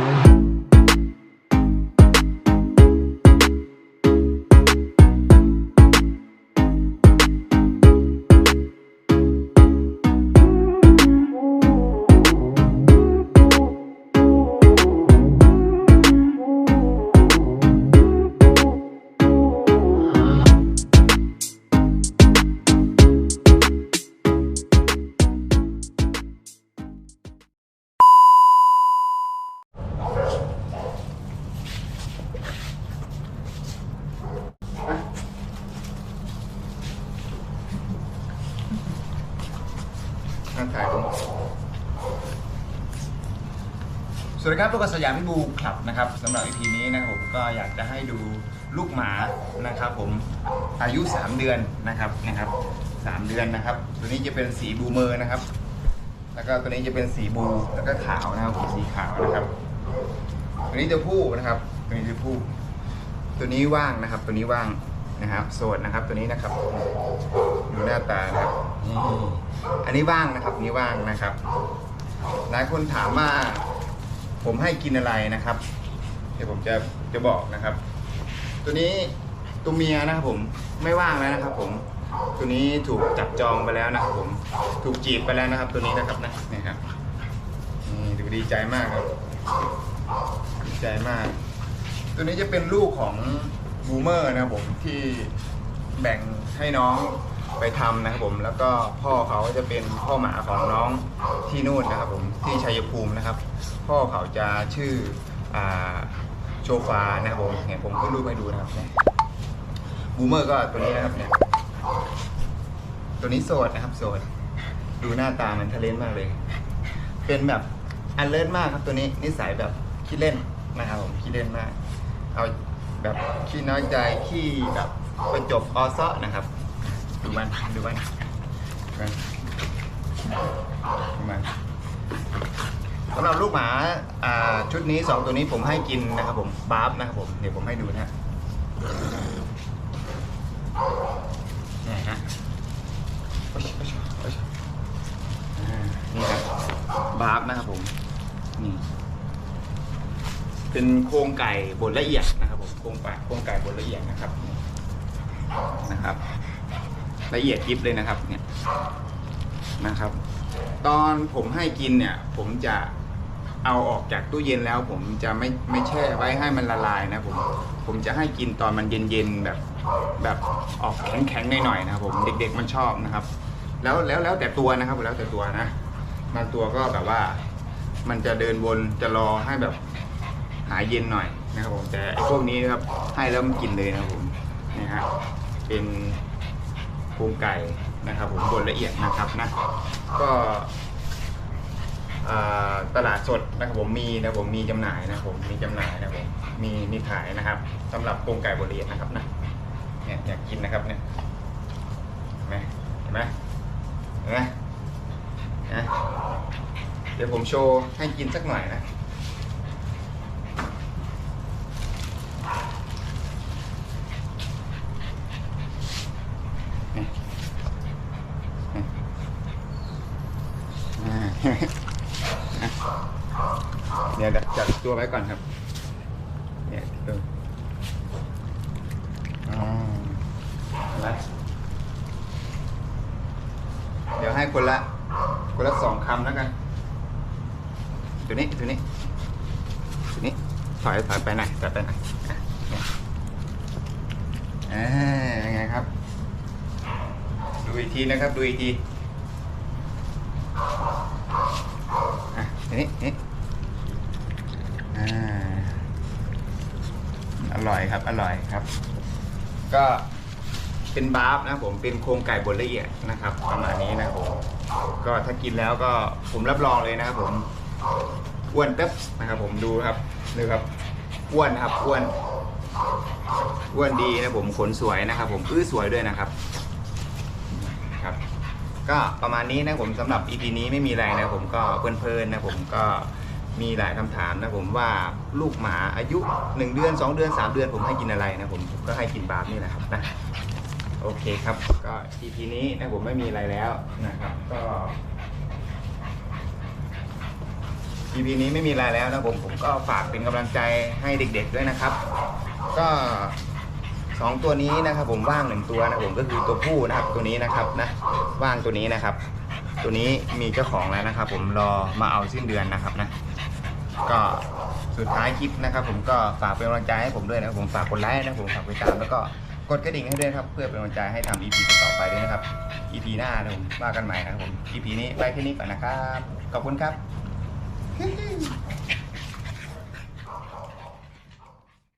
นั่งายผมสวัสดีครับพวกบสยามพิบูคลับนะครับสำหรับ EP นี้นะครับผมก็อยากจะให้ดูลูกหมานะครับผมอายุ 3 เดือนนะครับนะครับสเดือนนะครับ ตัวนี้จะเป็นสีบูเมอร์นะครับ แล้วก็ตัวนี้จะเป็นสีบูแล้วก็ขาวนะครับสีขาวนะครับ ตัวนี้จะผู้นะครับ ตัวนี้จะผู้ ตัวนี้ว่างนะครับ ตัวนี้ว่าง นะครับโสดนะครับตัวนี้นะครับดูหน้าตานะครับนี่อันนี้ว่างนะครับอันนี้ว่างนะครับหลายคนถามว่าผมให้กินอะไรนะครับ เดี๋ยวผมจะจะบอกนะครับ ตัวนี้ตัวเมียนะครับผมไม่ว่างแล้วนะครับ ผมตัวนี้ถูกจับจองไปแล้วนะครับผมถูกจีบไปแล้วนะครับ ตัวนี้นะครับนะนี่ครับนี่ดูดีใจมากครับดีใจมาก ตัวนี้จะเป็นลูกของ บูมเมอร์นะครับผมที่แบ่งให้น้องไปทำนะครับผมแล้วก็พ่อเขาจะเป็นพ่อหมาของน้องที่นู่นนะครับผมที่ชัยภูมินะครับ พ่อเขาจะชื่ออ่าโชฟานะครับผมเนี่ยผมก็รูปให้ดูนะครับเนี่ยบูมเมอร์ก็ตัวนี้นะครับเนี่ยตัวนี้โสดนะครับโสดดูหน้าตามันทะเลนมากเลย เป็นแบบอันเลิศมากครับตัวนี้นิสัยแบบขี้เล่นนะครับผมขี้เล่นมาก เอา แบบขี้น้อยใจขี้แบบประจบออซ้อนะครับดูมันดูมันดูมันดูมันสำหรับลูกหมาอ่าชุดนี้สองตัวนี้ผมให้กินนะครับผมบาร์ฟนะครับผมเดี๋ยวผมให้ดูนะฮะนี่ฮะโอ๊ยโอ๊ยโอ๊ยอ่านี่ครับบาร์ฟนะครับผมนี่ เป็นโครงไก่บดละเอียดนะครับผมโครงไก่โครงไก่บดละเอียดนะครับนะครับ ละเอียดยิบเลยนะครับเนี่ยนะครับ ตอนผมให้กินเนี่ย ผมจะเอาออกจากตู้เย็นแล้วผมจะไม่ไม่แช่ไว้ให้มันละลายนะผมผมจะให้กินตอนมันเย็นๆแบบแบบออกแข็งๆหน่อยๆนะครับผมเด็ก ๆมันชอบนะครับ แล้วแล้วแล้วแต่ตัวนะครับแล้วแต่ตัวนะบางตัวก็แบบว่า มันจะเดินวนจะรอให้แบบ หายเย็นหน่อยนะครับผมแต่ไอ้พวกนี้ครับให้แล้วมันกินเลยนะครับผมนี่ฮะเป็นโครงไก่นะครับผมบดละเอียดนะครับนะก็ตลาดสดนะครับผมมีนะผมมีจำหน่ายนะครับผมมีจำหน่ายนะครับผมมีมีขายนะครับสำหรับโครงไก่บดละเอียดนะครับนะเนี่ยอยากกินนะครับเนี่ยเห็นไหมเห็นไหมเห็นไหมนะเดี๋ยวผมโชว์ให้กินสักหน่อยนะ เดี๋ยวจัดตัวไว้ก่อนครับเนี่ยตัวอ๋อแล้วเดี๋ยวให้คนละ คนละสองคำแล้วกัน ตัวนี้ตัวนี้ตัวนี้ถอยถอยไปไหนถอยไปหน่อยอะเนี่ยอ่ายังไงครับ ดูอีกทีนะครับ ดูอีกที อะอ่าอร่อยครับ อร่อยครับ ก็เป็นบาร์ฟนะผมเป็นโครงไก่บดละเอียดนะครับประมาณนี้นะครับผมก็ถ้ากินแล้วก็ผมรับรองเลยนะครับผมอ้วนเป๊บนะครับผมดูครับดูครับอ้วนนะครับอ้วนอ้วนดีนะผมขนสวยนะครับ ผมอื้อสวยด้วยนะครับ ก็ประมาณนี้นะผมสำหรับ EP นี้ไม่มีอะไรนะผมก็เพลินๆนะผมก็มีหลายคำถามนะผมว่าลูกหมาอายุ 1 เดือน 2 เดือน 3 เดือนผมให้กินอะไรนะผมก็ให้กินบาร์นี่แหละครับนะโอเคครับก็ EP นี้นะผมไม่มีอะไรแล้วนะครับก็ EP นี้ไม่มีอะไรแล้วนะผมผมก็ฝากเป็นกำลังใจให้เด็ก ๆด้วยนะครับ ก็ สองตัวนี้นะครับผมว่างหนึ่งตัวนะผมก็คือตัวผู้นะครับตัวนี้นะครับนะว่างตัวนี้นะครับ ตัวนี้มีเจ้าของแล้วนะครับ ผมรอมาเอาสิ้นเดือนนะครับนะ ก็สุดท้ายคลิปนะครับ ผมก็ฝากเป็นกำลังใจให้ผมด้วยนะครับผมฝากกดไลค์นะผมฝากไปตามแล้วก็กดกระดิ่งให้ด้วยครับ เพื่อเป็นกำลังใจให้ทำ EP ต่อไปด้วยนะครับ EP หน้านะผมว่ากันใหม่นะครับผม EP นี้ไปแค่นี้ก่อนนะครับขอบคุณครับ